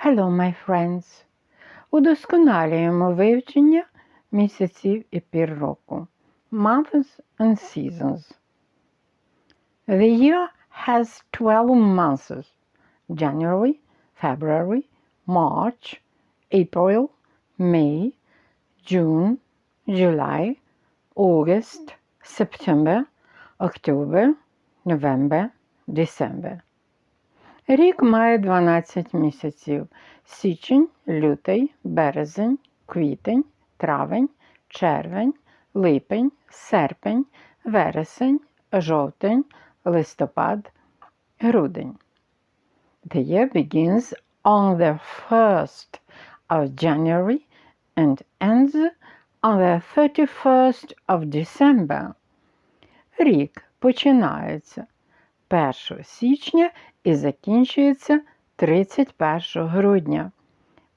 Hello, my friends! Удосконалюємо вивчення місяців і пір року. Months and seasons. The year has 12 months. January, February, March, April, May, June, July, August, September, October, November, December. Рік має 12 місяців: січень, лютий, березень, квітень, травень, червень, липень, серпень, вересень, жовтень, листопад, грудень. The year begins on the 1st of January and ends on the 31st of December. Рік починається 1 січня і закінчується 31 грудня.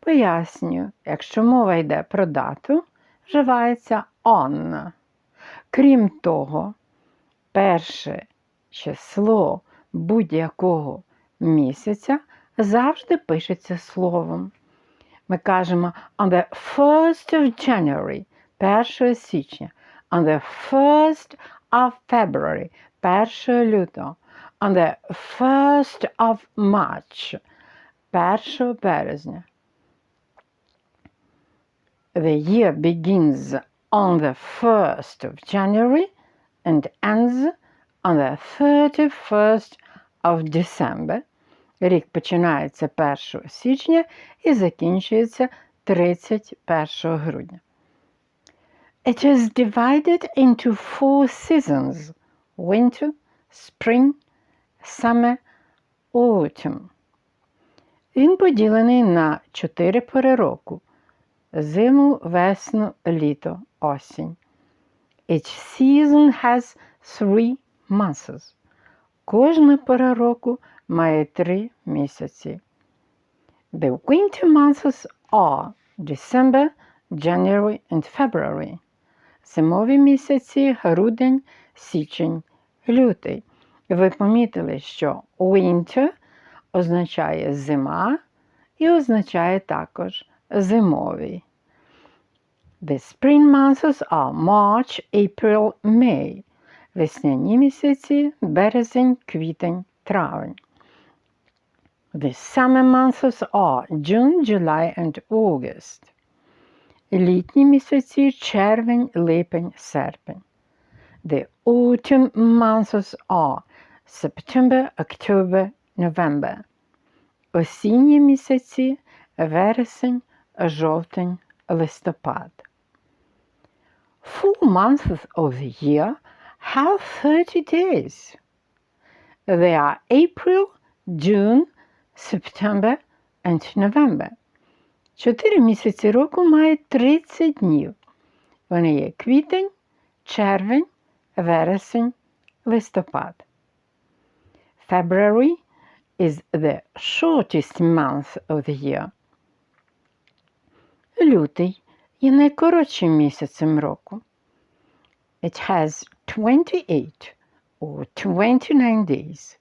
Пояснюю, якщо мова йде про дату, вживається on. Крім того, перше число будь-якого місяця завжди пишеться словом. Ми кажемо on the 1st of January, 1 січня, on the 1st of February, 1 лютого, on the 1st of March, 1 березня. The year begins on the 1st of January and ends on the 31st of December. Рік починається 1 січня і закінчується 31 грудня. It is divided into four seasons winter, spring, summer, autumn. Він поділений на чотири пори року: зиму, весну, літо, осінь. Each season has three months. Кожна пора року має три місяці. The winter months are December, January and February. Зимові місяці грудень, січень, лютий. Ви помітили, що winter означає зима і означає також зимовий. The spring months are March, April, May. Весняні місяці березень, квітень, травень. The summer months are June, July and August. Літні місяці червень, липень, серпень. The autumn months are September, October, November. Осінні місяці вересень, жовтень, листопад. Four months of the year have 30 days. They are April, June, September and November. Чотири місяці року мають 30 днів. Вони є квітень, червень, вересень, листопад. February is the shortest month of the year. Лютий є найкоротшим місяцем року. It has 28 or 29 days.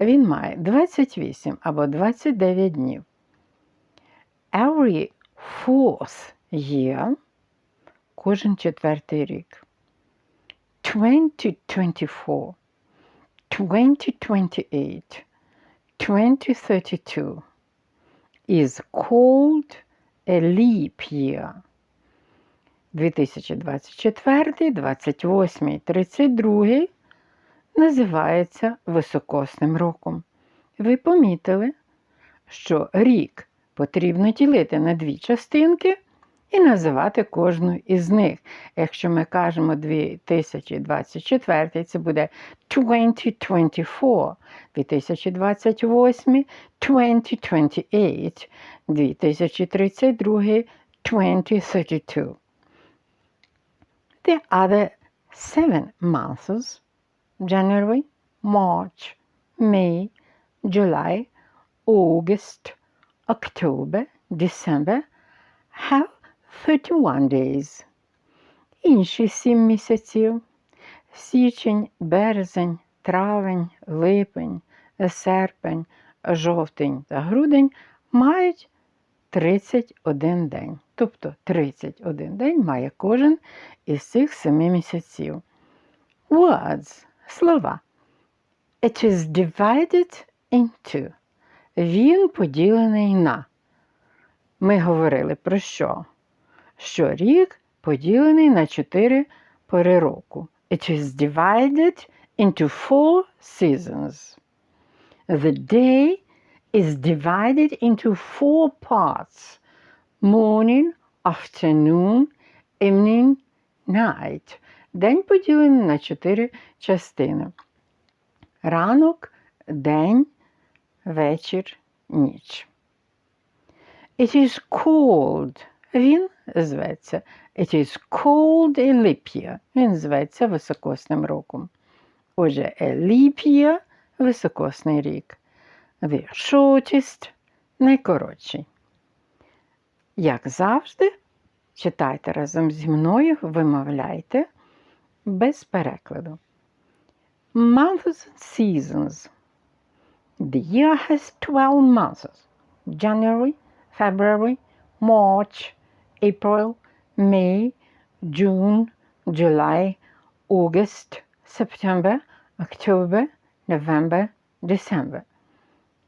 Він має 28 або 29 днів. Every fourth year, кожен четвертий рік. 2024, 2028, 2032 is called a leap year. 2024, 28, 32 називається високосним роком. Ви помітили, що рік потрібно ділити на дві частинки і називати кожну із них. Якщо ми кажемо 2024, це буде 2024, 2028, 2028, 2032, 2032. The other seven months January, March, May, July, August, October, December have 31 days. Інші сім місяців січень, березень, травень, липень, серпень, жовтень та грудень мають 31 день. Тобто 31 день має кожен із цих семи місяців. Words – слова. It is divided into. Він поділений на. Ми говорили про що? Що рік поділений на чотири пори року. It is divided into four seasons. The day is divided into four parts morning, afternoon, evening, night. День поділений на чотири частини. Ранок, день, вечір, ніч. It is called. Він зветься. It is called a leap year. Він зветься високосним роком. Отже, a leap year – високосний рік. The shortest – найкоротший. Як завжди, читайте разом зі мною, вимовляйте без перекладу. Months and seasons. The year has 12 months. January, February, March, April, May, June, July, August, September, October, November, December.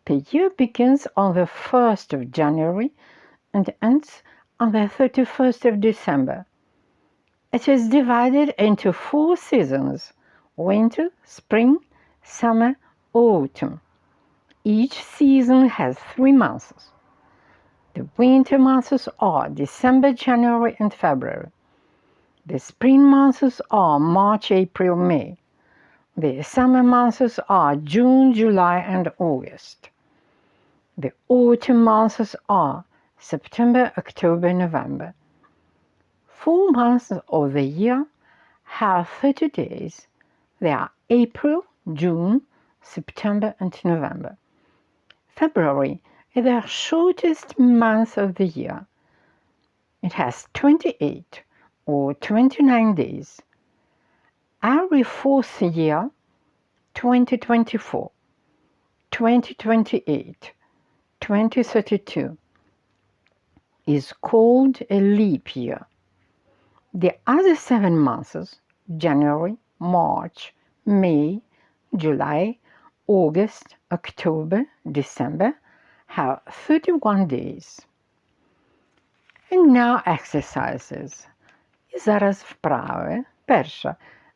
The year begins on the 1st of January and ends on the 31st of December. It is divided into four seasons winter, spring, summer, autumn. Each season has three months. The winter months are December, January, and February. The spring months are March, April, May. The summer months are June, July, and August. The autumn months are September, October, November. Four months of the year have 30 days. They are April, June, September, and November. February the shortest month of the year. It has 28 or 29 days. Every fourth year, 2024, 2028, 2032, is called a leap year. The other seven months, January, March, May, July, August, October, December, have 31 days. And now exercises. І зараз вправи. Перша.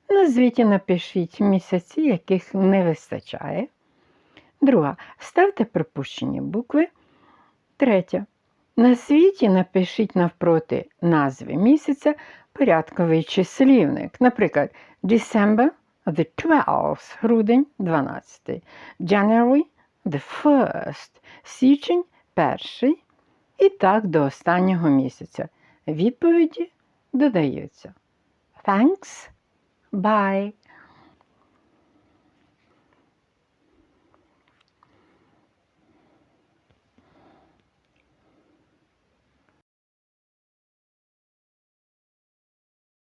Назвіть і напишіть місяці, яких не вистачає. Друга. Ставте припущені букви. Третя. Назвіть і напишіть навпроти назви місяця порядковий числівник. Наприклад, December the 12th, грудень 12, January the 1st, січень перший і так до останнього місяця. Відповіді додаються. Thanks. Bye.